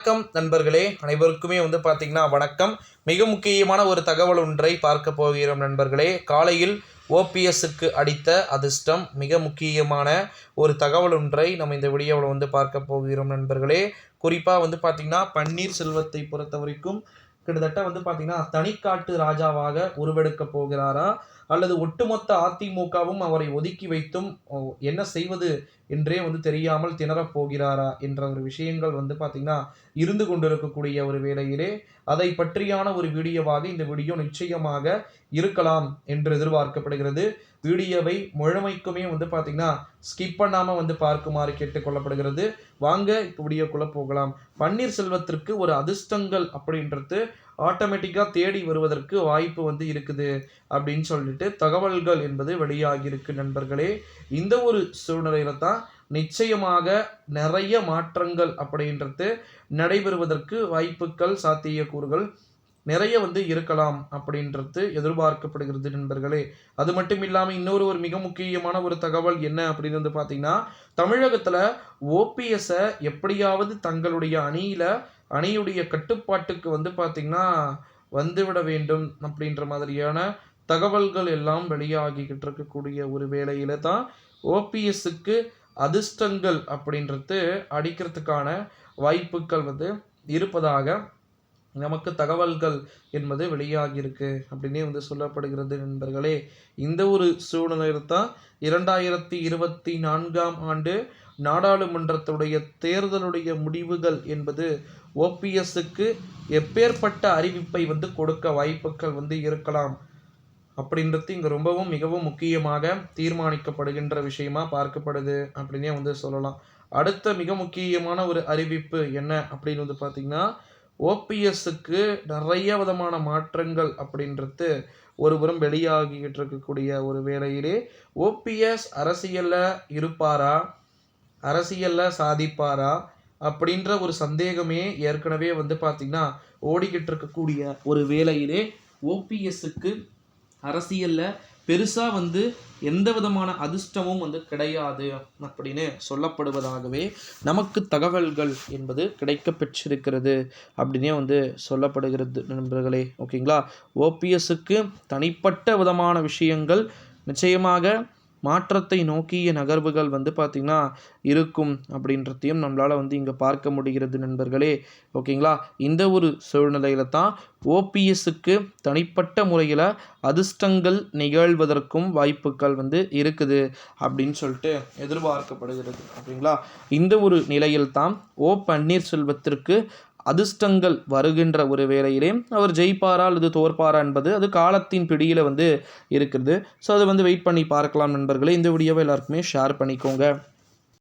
வணக்கம் நண்பர்களே. அனைவருக்குமே வந்து பார்த்தீங்கன்னா வணக்கம். மிக முக்கியமான ஒரு தகவல் ஒன்றை பார்க்க போகிறோம் நண்பர்களே. காலையில் ஓபிஎஸ்க்கு அடித்த அதிர்ஷ்டம் மிக முக்கியமான ஒரு தகவல் ஒன்றை நம்ம இந்த வீடியோவில் வந்து பார்க்க போகிறோம் நண்பர்களே. குறிப்பாக வந்து பார்த்திங்கன்னா பன்னீர் செல்வத்தை பொறுத்த வரைக்கும் கிட்டத்தட்ட வந்து பார்த்திங்கன்னா தனிக்காட்டு ராஜாவாக உருவெடுக்க போகிறாரா? அல்லது ஒட்டுமொத்த அதிமுகவும் அவரை ஒதுக்கி வைத்தும் ஓ, என்ன செய்வது என்றே வந்து தெரியாமல் திணறப் போகிறாரா என்ற ஒரு விஷயங்கள் வந்து பார்த்திங்கன்னா இருந்து கொண்டிருக்கக்கூடிய ஒரு வேளையிலே அதை பற்றியான ஒரு வீடியோவாக இந்த வீடியோ நிச்சயமாக இருக்கலாம் என்று எதிர்பார்க்கப்படுகிறது. வீடியோவை முழுமைக்குமே வந்து பார்த்திங்கன்னா ஸ்கிப் பண்ணாமல் வந்து பார்க்குமாறு கேட்டுக்கொள்ளப்படுகிறது வாங்க இப்போ வீடியோக்குள்ளே போகலாம். பன்னீர்செல்வத்திற்கு ஒரு அதிர்ஷ்டங்கள் அப்படின்றது ஆட்டோமேட்டிக்காக தேடி வருவதற்கு வாய்ப்பு வந்து இருக்குது அப்படின்னு சொல்லிட்டு தகவல்கள் என்பது வெளியாகி இருக்கு நண்பர்களே. இந்த ஒரு சூழ்நிலையில தான் நிச்சயமாக நிறைய மாற்றங்கள் அப்படின்றது நடைபெறுவதற்கு வாய்ப்புகள் சாத்தியக்கூறுகள் நிறைய வந்து இருக்கலாம் அப்படின்றது எதிர்பார்க்கப்படுகிறது நண்பர்களே. அது மட்டும் இல்லாமல் இன்னொரு ஒரு மிக முக்கியமான ஒரு தகவல் என்ன அப்படின்னு வந்து பார்த்தீங்கன்னா தமிழகத்தில் ஓபிஎஸ்ஸை எப்படியாவது தங்களுடைய அணியில் அணியுடைய கட்டுப்பாட்டுக்கு வந்து பார்த்திங்கன்னா வந்துவிட வேண்டும் அப்படின்ற மாதிரியான தகவல்கள் எல்லாம் வெளியாகிக்கிட்டு இருக்கக்கூடிய ஒரு வேளையில தான் ஓபிஎஸ்க்கு அதிர்ஷ்டங்கள் அப்படின்றது அடிக்கிறதுக்கான வாய்ப்புகள் வந்து இருப்பதாக நமக்கு தகவல்கள் என்பது வெளியாகியிருக்கு. அப்படின்னே வந்து சொல்லப்படுகிறது நண்பர்களே. இந்த ஒரு சூழ்நிலையில் தான் இரண்டாயிரத்தி இருபத்தி நான்காம் ஆண்டு நாடாளுமன்றத்துடைய தேர்தலுடைய முடிவுகள் என்பது ஓபிஎஸ்க்கு எப்பேற்பட்ட அறிவிப்பை வந்து கொடுக்க வாய்ப்புகள் வந்து இருக்கலாம். அப்படின்றது இங்கே ரொம்பவும் மிகவும் முக்கியமாக தீர்மானிக்கப்படுகின்ற விஷயமா பார்க்கப்படுது. அப்படின்னே வந்து சொல்லலாம். அடுத்த மிக முக்கியமான ஒரு அறிவிப்பு என்ன அப்படின்னு வந்து பார்த்திங்கன்னா ஓபிஎஸ்ஸுக்கு நிறைய விதமான மாற்றங்கள் அப்படின்றது ஒருபுறம் வெளியாகிக்கிட்டு இருக்கக்கூடிய ஒரு வேளையிலே ஓபிஎஸ் அரசியலில் இருப்பாரா? அரசியலில் சாதிப்பாரா? அப்படின்ற ஒரு சந்தேகமே ஏற்கனவே வந்து பார்த்திங்கன்னா ஓடிக்கிட்டு இருக்கக்கூடிய ஒரு வேளையிலே ஓபிஎஸ்ஸுக்கு அரசியலில் பெருசாக வந்து எந்த விதமான அதிர்ஷ்டமும் வந்து கிடையாது அப்படின்னு சொல்லப்படுவதாகவே நமக்கு தகவல்கள் என்பது கிடைக்க பெற்றிருக்கிறது அப்படின்னே வந்து சொல்லப்படுகிறது நண்பர்களே ஓகேங்களா ஓபிஎஸ்க்கு தனிப்பட்ட விதமான விஷயங்கள் நிச்சயமாக மாற்றத்தை நோக்கிய நகர்வுகள் வந்து பார்த்திங்கன்னா இருக்கும் அப்படின்றதையும் நம்மளால் வந்து இங்கே பார்க்க முடிகிறது நண்பர்களே. ஓகேங்களா? இந்த ஒரு சூழ்நிலையில தான் ஓபிஎஸ்க்கு தனிப்பட்ட முறையில் அதிர்ஷ்டங்கள் நிகழ்வதற்கும் வாய்ப்புகள் வந்து இருக்குது அப்படின்னு சொல்லிட்டு எதிர்பார்க்கப்படுகிறது. ஓகேங்களா? இந்த ஒரு நிலையில் தான் ஓ பன்னீர்செல்வத்திற்கு அதிர்ஷ்டங்கள் வருகின்ற ஒரு வேளையிலே அவர் ஜெயிப்பாரா அல்லது தோற்பாரா என்பது அது காலத்தின் பிடியில் வந்து இருக்குது ஸோ அதை வந்து வெயிட் பண்ணி பார்க்கலாம் நண்பர்களே. இந்த வீடியோவை எல்லாருக்குமே ஷேர் பண்ணிக்கோங்க.